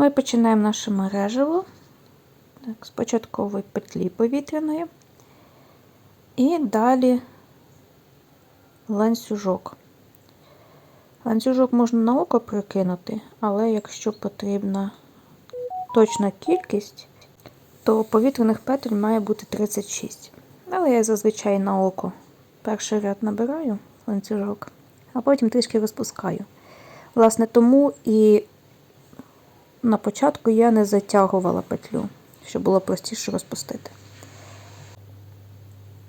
Ми починаємо наше мережево так, з початкової петлі повітряної і далі ланцюжок. Ланцюжок можна на око прикинути, але якщо потрібна точна кількість, то повітряних петель має бути 36. Але я зазвичай на око перший ряд набираю ланцюжок, а потім трішки розпускаю. Власне, тому і на початку я не затягувала петлю, щоб було простіше розпустити.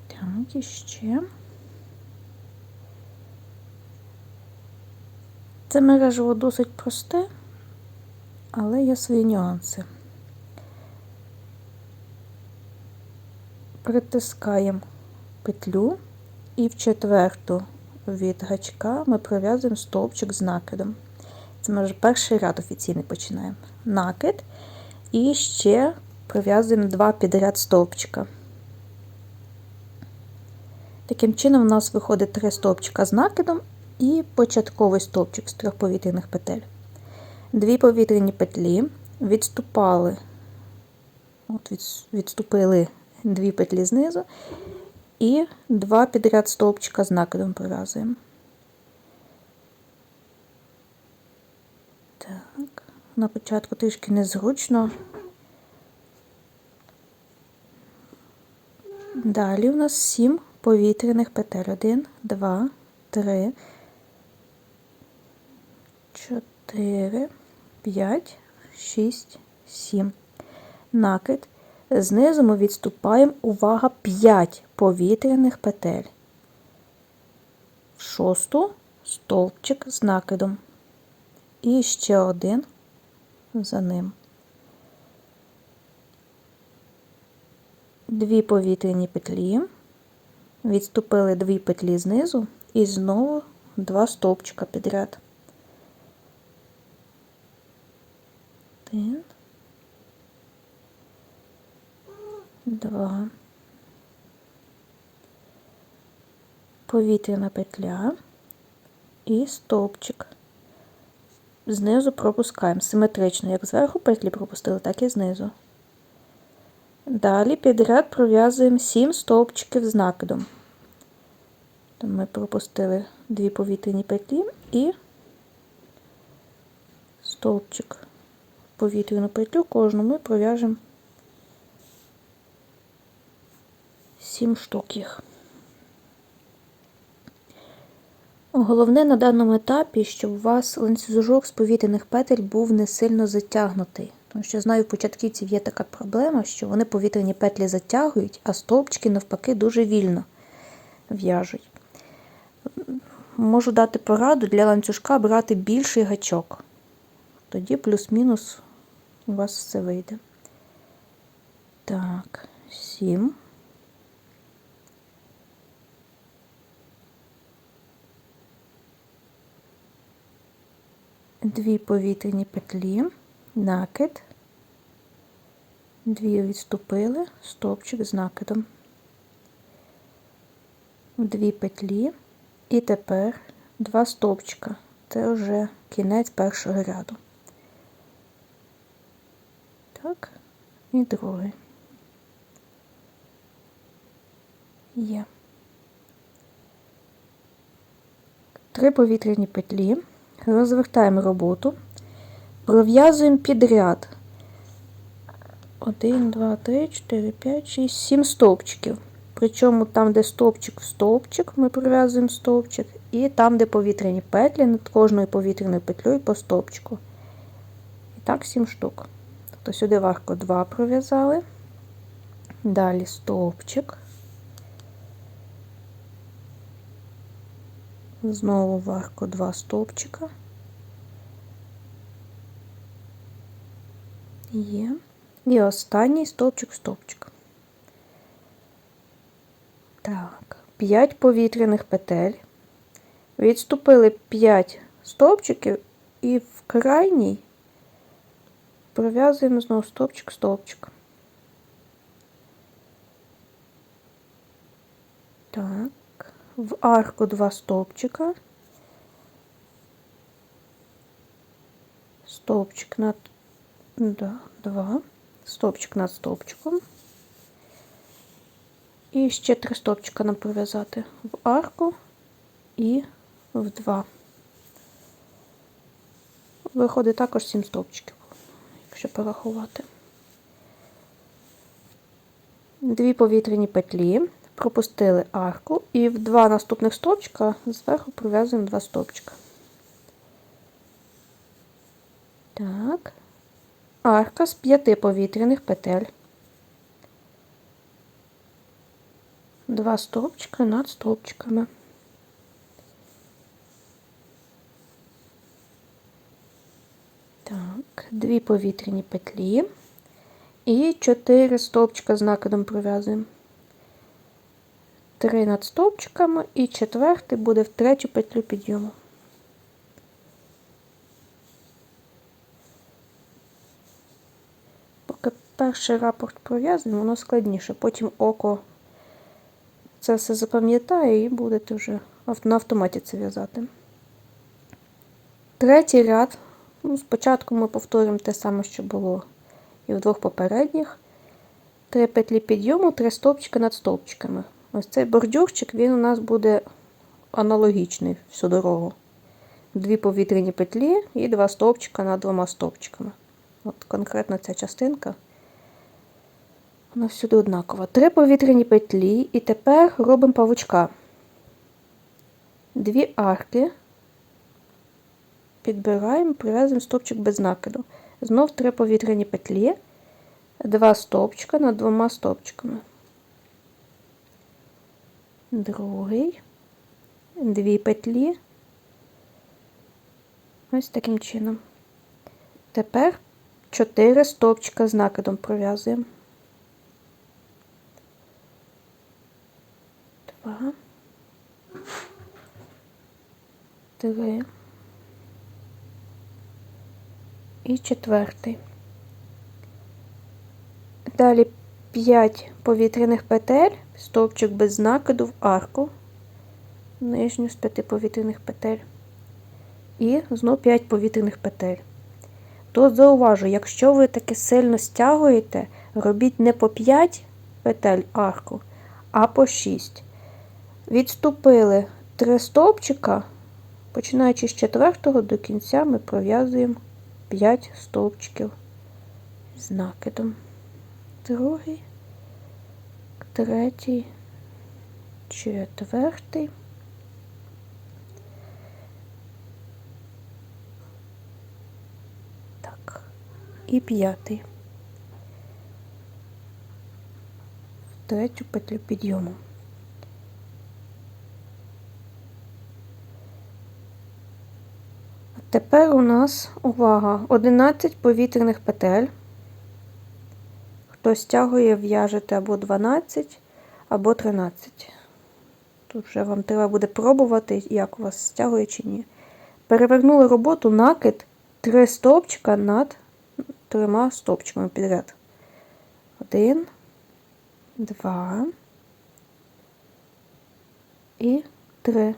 Так, і ще. Це мережево досить просте, але є свої нюанси. Притискаємо петлю і в четверту від гачка ми пров'язуємо стовпчик з накидом. Це ми вже перший ряд офіційний починаємо. Накид і ще пров'язуємо два підряд стовпчика. Таким чином, у нас виходить три стовпчика з накидом і початковий стовпчик з трьох повітряних петель. Дві повітряні петлі відступали, от відступили дві петлі знизу, і два підряд стовпчика з накидом пров'язуємо. Так, на початку трішки незручно. Далі у нас сім повітряних петель. Один, два, три, чотири, п'ять, шість, сім. Накид. Знизу ми відступаємо, увага, 5 повітряних петель. В шосту стовпчик з накидом. І ще один за ним. Дві повітряні петлі, відступили дві петлі знизу і знову два стовпчика підряд. Один. Два. Повітряна петля і стовпчик знизу пропускаємо симетрично, як зверху петлі пропустили, так і знизу. Далі підряд пров'язуємо 7 стовпчиків з накидом. Ми пропустили дві повітряні петлі і стовпчик повітряну петлю, кожну ми пров'яжемо 7 штук їх. Головне на даному етапі, щоб у вас ланцюжок з повітряних петель був не сильно затягнутий. Тому що знаю, в початківців є така проблема, що вони повітряні петлі затягують, а стовпчики, навпаки, дуже вільно в'яжуть. Можу дати пораду для ланцюжка брати більший гачок. Тоді плюс-мінус у вас все вийде. Так, сім. Дві повітряні петлі, накид, дві відступили, стовпчик з накидом, дві петлі, і тепер два стовпчика. Це вже кінець першого ряду. Так, і другий. Є. Три повітряні петлі розвертаємо роботу, пров'язуємо підряд. 1, 2, 3, 4, 5, 6, 7 стовпчиків. Причому там, де стовпчик в стовпчик, ми пров'язуємо стовпчик, і там, де повітряні петлі, над кожною повітряною петлею по стовпчику. І так 7 штук. Тобто сюди варко 2 пров'язали. Далі стовпчик. Знову в арку два стовпчика. Є. І останній стовпчик стовпчик. Так, 5 повітряних петель. Відступили 5 стовпчиків і в крайній пров'язуємо знову стовпчик-стовпчик. Так в арку два стовпчика, стовпчик над Да, два. Стовпчик над стовпчиком. І ще три стовпчика нам пров'язати в арку і в два. Виходить також 7 стовпчиків, якщо порахувати. Дві повітряні петлі, пропустили арку і в два наступних стовпчика зверху пров'язуємо два стовпчика. Так. Арка з п'яти повітряних петель. Два стовпчика над стовпчиками. Так, дві повітряні петлі і чотири стовпчика з накидом пров'язуємо. Три над стовпчиками і четвертий буде в третю петлю підйому. Поки перший рапорт пров'язаний, воно складніше. Потім око це все запам'ятає і будете вже на автоматі це в'язати. Третій ряд. Ну, Спочатку ми повторюємо те саме, що було і в двох попередніх. Три петлі підйому, три стовпчика над стовпчиками. Ось цей бордюрчик він у нас буде аналогічний всю дорогу. Дві повітряні петлі і два стовпчика над двома стовпчиками. От конкретно ця частинка. Вона всюди однакова. Три повітряні петлі, і тепер робимо павучка. Дві арки. Підбираємо, прив'язуємо стовпчик без накиду. Знов три повітряні петлі, два стовпчика над двома стовпчиками. Другий, дві петлі. Ось таким чином. Тепер чотири стовпчика з накидом пров'язуємо. Два. Три. І четвертий. Далі 5 повітряних петель, стовпчик без накиду в арку, нижню з 5 повітряних петель. І знов 5 повітряних петель. Тут зауважу, якщо ви таки сильно стягуєте, робіть не по 5 петель арку, а по 6. Відступили 3 стовпчика, починаючи з четвертого до кінця, ми пров'язуємо 5 стовпчиків з накидом. Другий, третій, четвертий. Так, і п'ятий. В третю петлю підйому. Тепер у нас увага 11 повітряних петель. Хто стягує, в'яжете або 12, або 13. Тут вже вам треба буде пробувати, як у вас стягує чи ні. Перевернули роботу накид 3 стовпчика над трьома стовпчиками підряд. Один, два і три.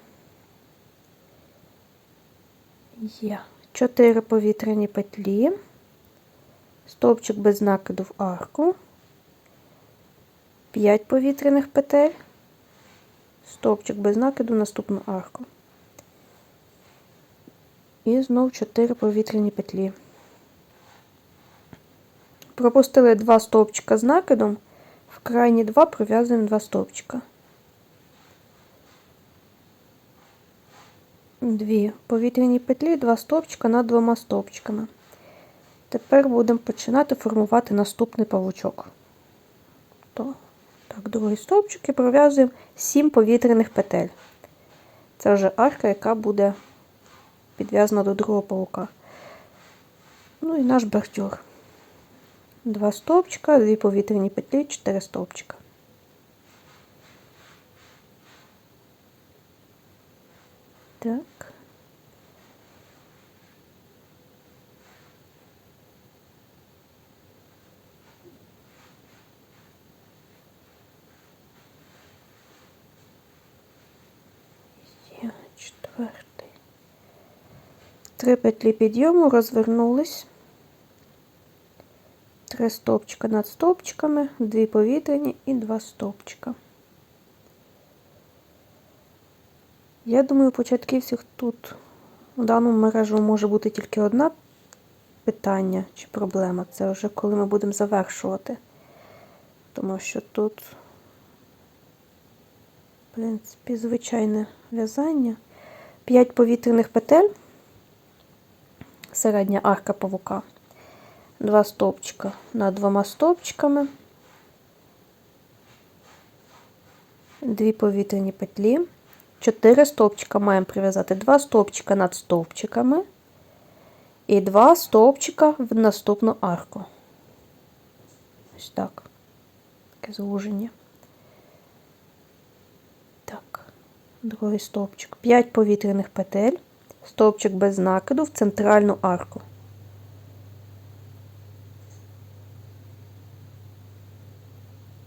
Є. Чотири повітряні петлі, стовпчик без накиду в арку, 5 повітряних петель, стовпчик без накиду в наступну арку. І знов 4 повітряні петлі. Пропустили 2 стовпчика з накидом, в крайні 2 пров'язуємо 2 стовпчика. Дві повітряні петлі, два стовпчика над двома стовпчиками. Тепер будемо починати формувати наступний павучок. То, так, другий стовпчик і пров'язуємо 7 повітряних петель. Це вже арка, яка буде підв'язана до другого павука. Ну і наш бордюр. Два стовпчика, дві повітряні петлі, 4 стовпчика. Так. Є четвертий. Три петлі підйому розвернулись. 3 стовпчика над стовпчиками, 2 повітряні і 2 стовпчика. Я думаю, у початківців тут у даному мережу може бути тільки одне питання чи проблема. Це вже коли ми будемо завершувати. Тому що тут, в принципі, звичайне в'язання. 5 повітряних петель, середня арка павука, 2 стовпчика над двома стовпчиками, 2 повітряні петлі. 4 стовпчика маємо прив'язати 2 стовпчика над стовпчиками і 2 стовпчика в наступну арку. Ось так. Таке звуження. Так, другий стовпчик. 5 повітряних петель, стовпчик без накиду в центральну арку.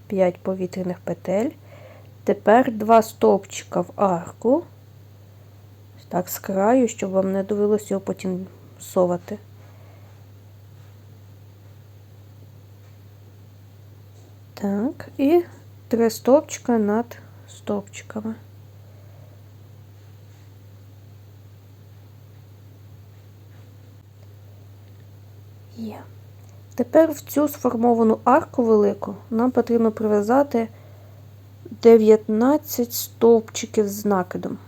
П'ять повітряних петель. Тепер два стовпчика в арку. Так з краю, щоб вам не довелося його потім совати. Так, і три стовпчика над стовпчиками. Є. Тепер в цю сформовану арку велику нам потрібно прив'язати 19 стовпчиків з накидом.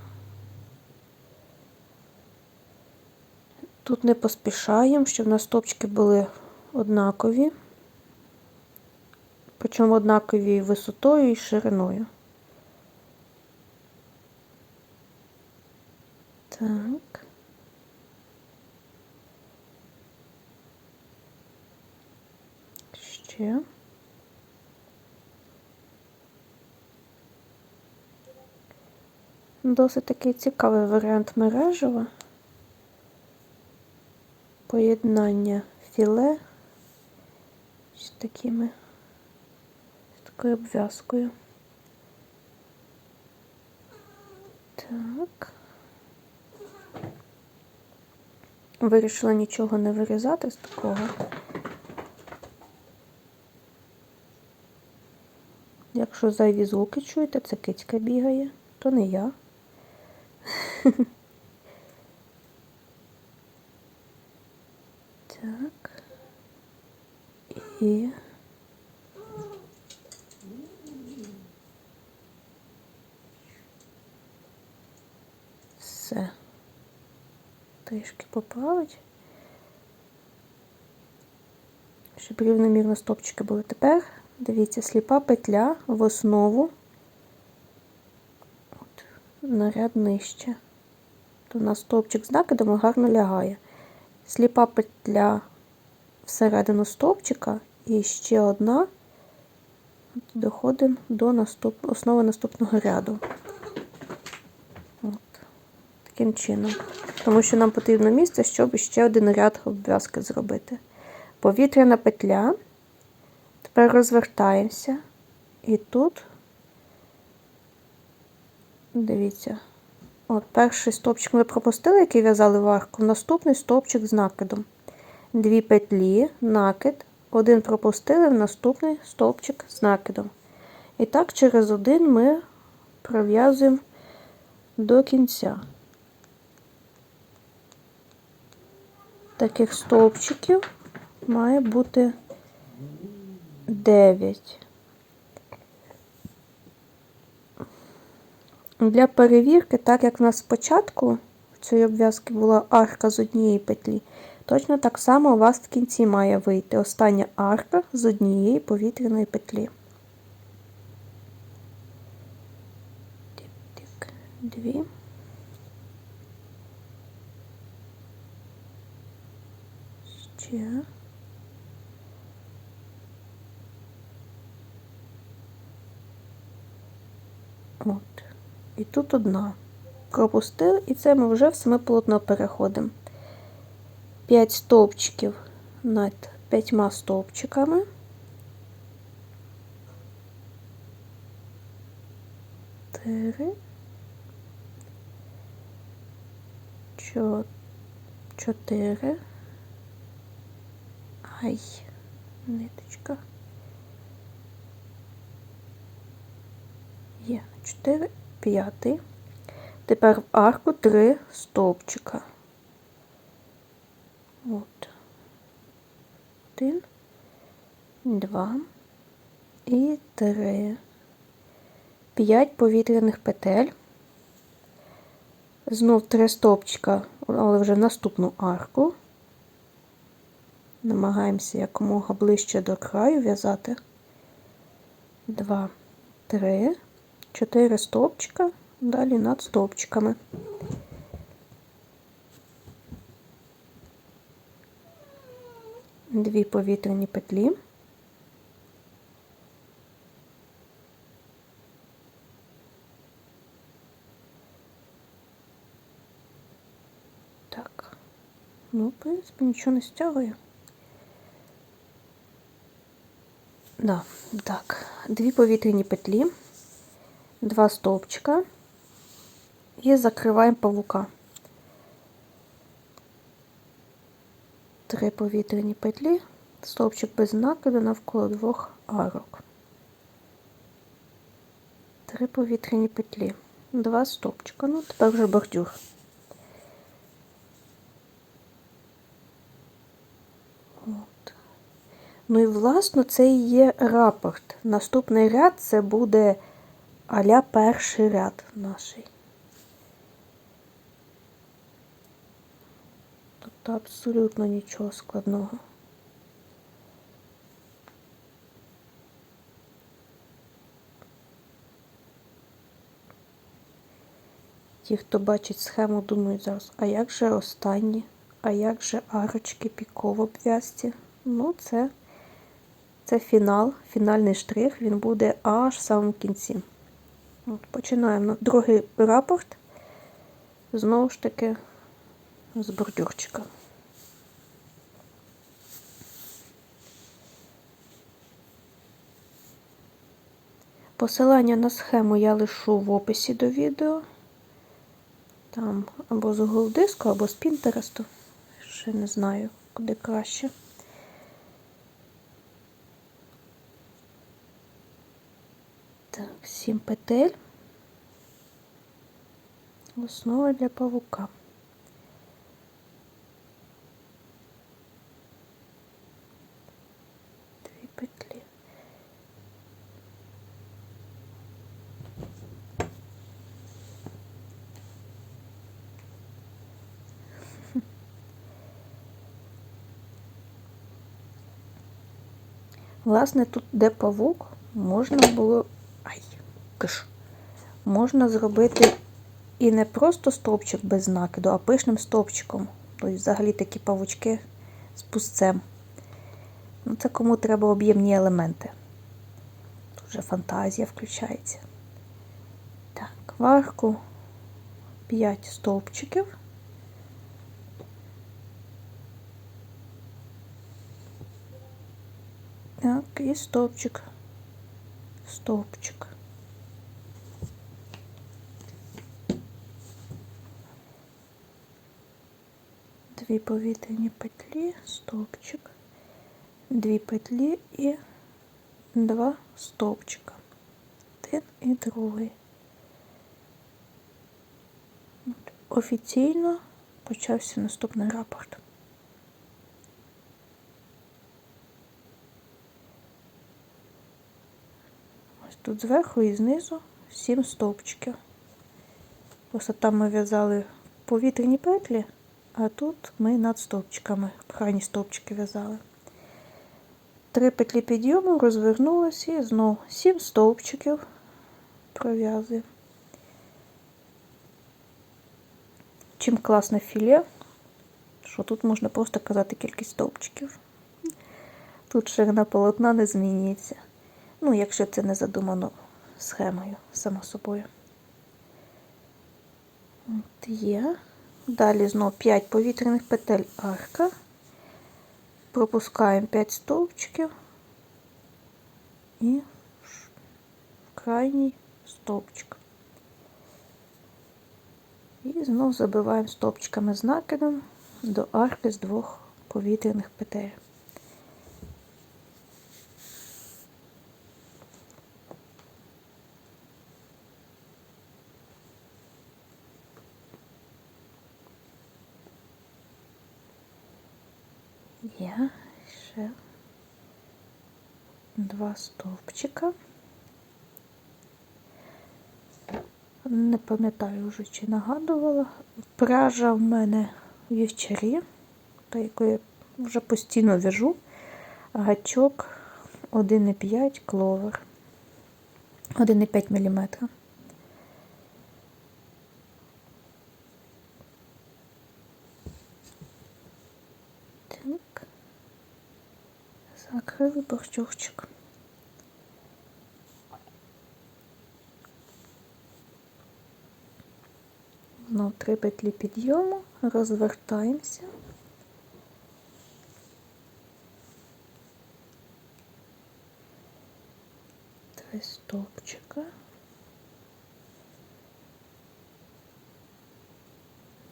Тут не поспішаємо, щоб у нас стовпчики були однакові, причому однакові висотою і шириною. Так. Ще. Досить такий цікавий варіант мережева. Поєднання філе з такими з такою обв'язкою. Так. Вирішила нічого не вирізати з такого. Якщо зайві звуки чуєте, це кицька бігає, то не я. Так. І все. Трішки поправить. Щоб рівномірно стопчики були. Тепер, дивіться, сліпа петля в основу От, на ряд нижче. То на стовпчик з накидом гарно лягає. Сліпа петля всередину стовпчика і ще одна доходимо до наступ... основи наступного ряду. От. Таким чином. Тому що нам потрібно місце, щоб ще один ряд обв'язки зробити. Повітряна петля. Тепер розвертаємося. І тут, дивіться, от перший стовпчик ми пропустили, який в'язали в арку, наступний стовпчик з накидом. Дві петлі, накид, один пропустили, в наступний стовпчик з накидом. І так, через один ми пров'язуємо до кінця. Таких стовпчиків має бути 9. Для перевірки, так як в нас спочатку в цій обв'язки була арка з однієї петлі, точно так само у вас в кінці має вийти остання арка з однієї повітряної петлі. Дві. Ще. От. І тут одна. Пропустили, і це ми вже в саме полотно переходимо. 5 стовпчиків над п'ятьма стовпчиками. Чотири. Чотири. Ай. ниточка. Є 4, 5. Тепер в арку 3 стовпчика. От. Один, два і три. П'ять повітряних петель. Знов три стовпчика, але вже в наступну арку. Намагаємося якомога ближче до краю в'язати. Два, три, чотири стовпчика, далі над стовпчиками. Дві повітряні петлі. Так, ну, в принципі, нічого не стягує. Да, так, дві повітряні петлі, два стовпчика і закриваємо павука. Три повітряні петлі, стовпчик без накиду навколо двох арок. Три повітряні петлі, два стовпчика. Ну, тепер вже бордюр. Ну і власно це і є рапорт. Наступний ряд це буде аля перший ряд наш. Тобто абсолютно нічого складного. Ті, хто бачить схему, думають зараз, а як же останні? А як же арочки піково обв'язці? Ну, це, це фінал, фінальний штрих, він буде аж в самому кінці. Починаємо другий рапорт. Знову ж таки з бордюрчика. Посилання на схему я лишу в описі до відео. Там або з Google диску, або з Пінтересту. Ще не знаю, куди краще. Так, сім петель. Основа для павука. Дві петлі. Власне, тут, де павук, можна було. Ай. Можна зробити і не просто стовпчик без накиду, а пишним стовпчиком. Тобто, взагалі такі павучки з пустцем. Ну, Це кому треба об'ємні елементи. Тут вже фантазія включається. Так, в арку 5 стовпчиків. Так, і стовпчик, стовпчик. Дві повітряні петлі, стовпчик, дві петлі і два стовпчика. Один і другий. Офіційно почався наступний рапорт. Ось тут зверху і знизу сім стовпчиків. Просто там ми в'язали повітряні петлі, а тут ми над стовпчиками, крайні стовпчики в'язали. Три петлі підйому розвернулися і знову сім стовпчиків пров'язуємо. Чим класне філе, що тут можна просто казати кількість стовпчиків. Тут ширина полотна не змінюється. Ну, якщо це не задумано схемою, само собою. От є. Далі знову 5 повітряних петель арка. Пропускаємо 5 стовпчиків і крайній стовпчик. І знову забиваємо стовпчиками з накидом до арки з двох повітряних петель. Є ще два стовпчика. Не пам'ятаю вже чи нагадувала. Пряжа в мене вівчарі, та яку я вже постійно в'яжу. Гачок 1,5 кловер. 1,5 мм. Так. Борчурчик. Знов три петлі підйому, розвертаємося. Три стовпчика.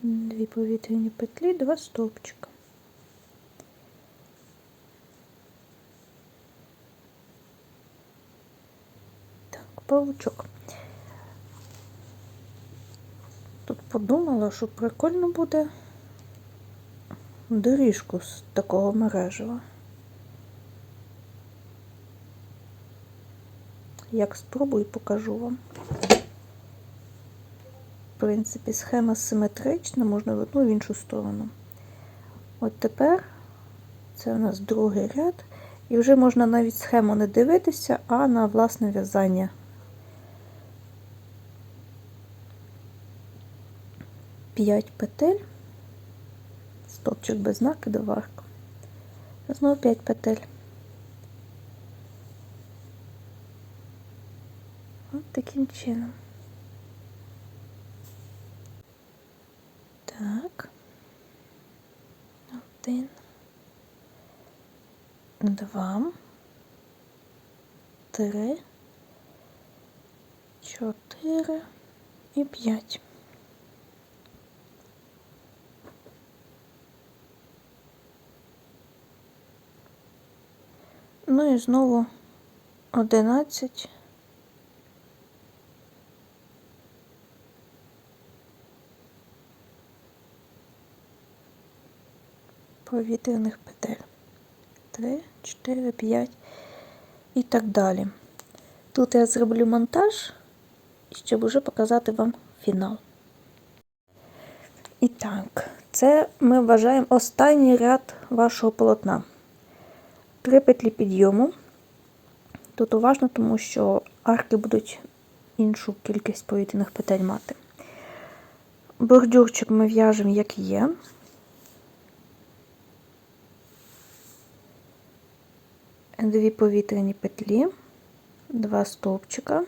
Дві повітряні петлі, два стовпчика. Так, паучок. Тут подумала, що прикольно буде доріжку з такого мережева. Як спробую, покажу вам. В принципі, схема симетрична, можна в одну в іншу сторону. От тепер це у нас другий ряд, і вже можна навіть схему не дивитися, а на власне в'язання. П'ять петель, стопчик без накиду в арку. Знову 5 петель. От таким чином. Так. Один. Два. Три. Чотири і п'ять. Ну і знову одинадцять. повітряних петель. 3, 4, 5 і так далі. Тут я зроблю монтаж, щоб уже показати вам фінал. І так, це ми вважаємо останній ряд вашого полотна. Три петлі підйому. Тут уважно, тому що арки будуть іншу кількість повітряних петель мати. Бордюрчик ми в'яжемо, як є. Дві повітряні петлі, два стовпчика.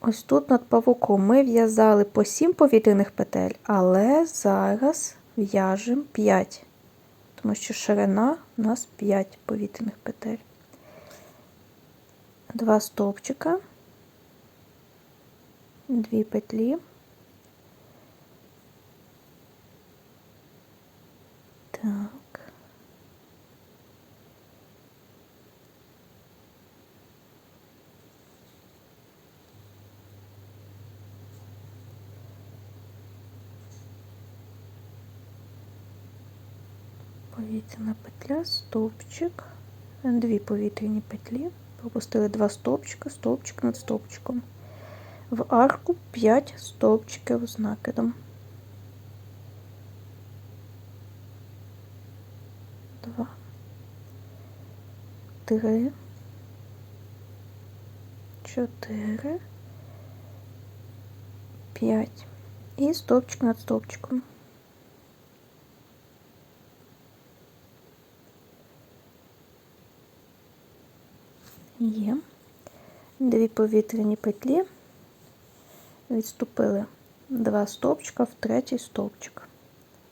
Ось тут над павуком ми в'язали по 7 повітряних петель, але зараз в'яжемо 5, тому що ширина у нас 5 повітряних петель. Два стовпчика, дві петлі. Так. Повітряна петля, стовпчик, дві повітряні петлі, пропустили два стовпчика, стовпчик над стовпчиком. В арку 5 стовпчиків з накидом. Два, три, чотири, п'ять. І стовпчик над стовпчиком. Є дві повітряні петлі, відступили два стовпчика в третій стовпчик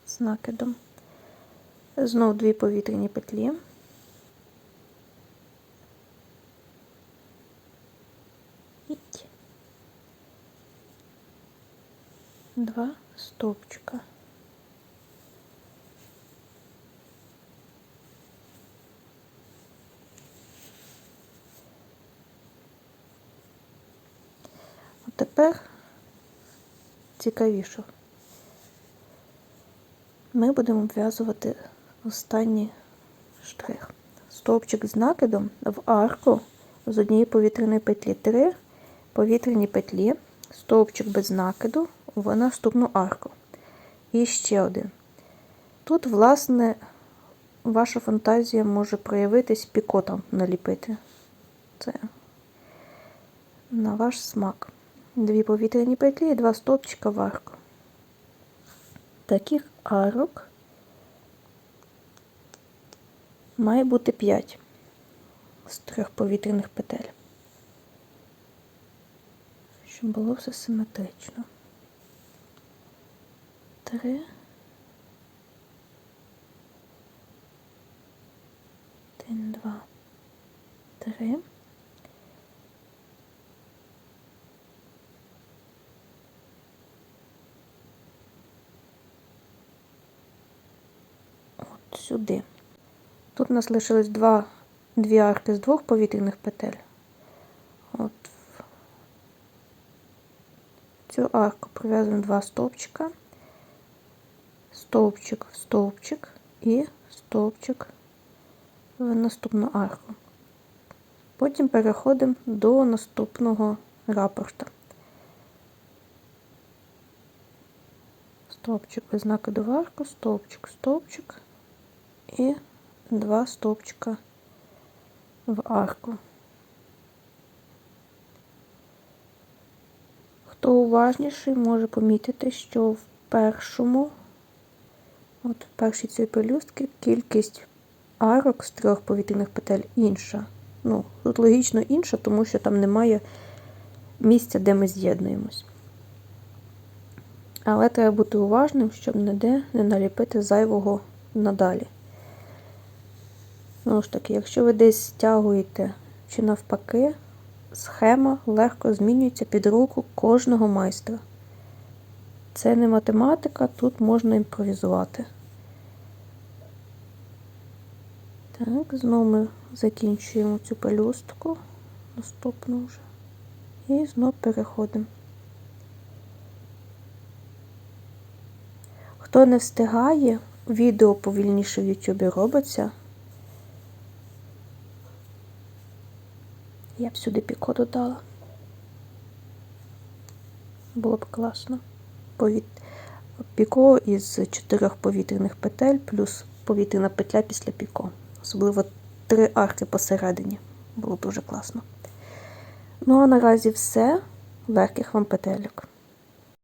з накидом. Знов дві повітряні петлі. Два стовпчика. Тепер цікавіше. ми будемо обв'язувати останній штрих. Стовпчик з накидом в арку з однієї повітряної петлі. Три повітряні петлі, стовпчик без накиду в наступну арку. І ще один. Тут, власне, ваша фантазія може проявитись пікотом наліпити. Це на ваш смак. Дві повітряні петлі і два стовпчика в арку. Таких арок має бути 5 з трьох повітряних петель, щоб було все симетрично. 3 1 2 3 сюди. Тут у нас лишилось два, дві арки з двох повітряних петель. От цю арку пров'язуємо два стовпчика, стовпчик в стовпчик і стовпчик в наступну арку. Потім переходимо до наступного рапорта. Стовпчик без накиду в арку, стовпчик, стовпчик і два стовпчика в арку. Хто уважніший, може помітити, що в першому, от в першій цій пелюстці кількість арок з трьох повітряних петель інша. Ну, тут логічно інша, тому що там немає місця, де ми з'єднуємось. Але треба бути уважним, щоб ніде не наліпити зайвого надалі. Знову ж таки, якщо ви десь стягуєте чи навпаки, схема легко змінюється під руку кожного майстра. Це не математика, тут можна імпровізувати. Так, знову ми закінчуємо цю пелюстку, наступну вже. І знову переходимо. Хто не встигає, відео повільніше в YouTube робиться. Я б сюди піко додала. Було б класно. Повіт... Піко із чотирьох повітряних петель плюс повітряна петля після піко. Особливо три арки посередині. Було б дуже класно. Ну а наразі все. Легких вам петельок.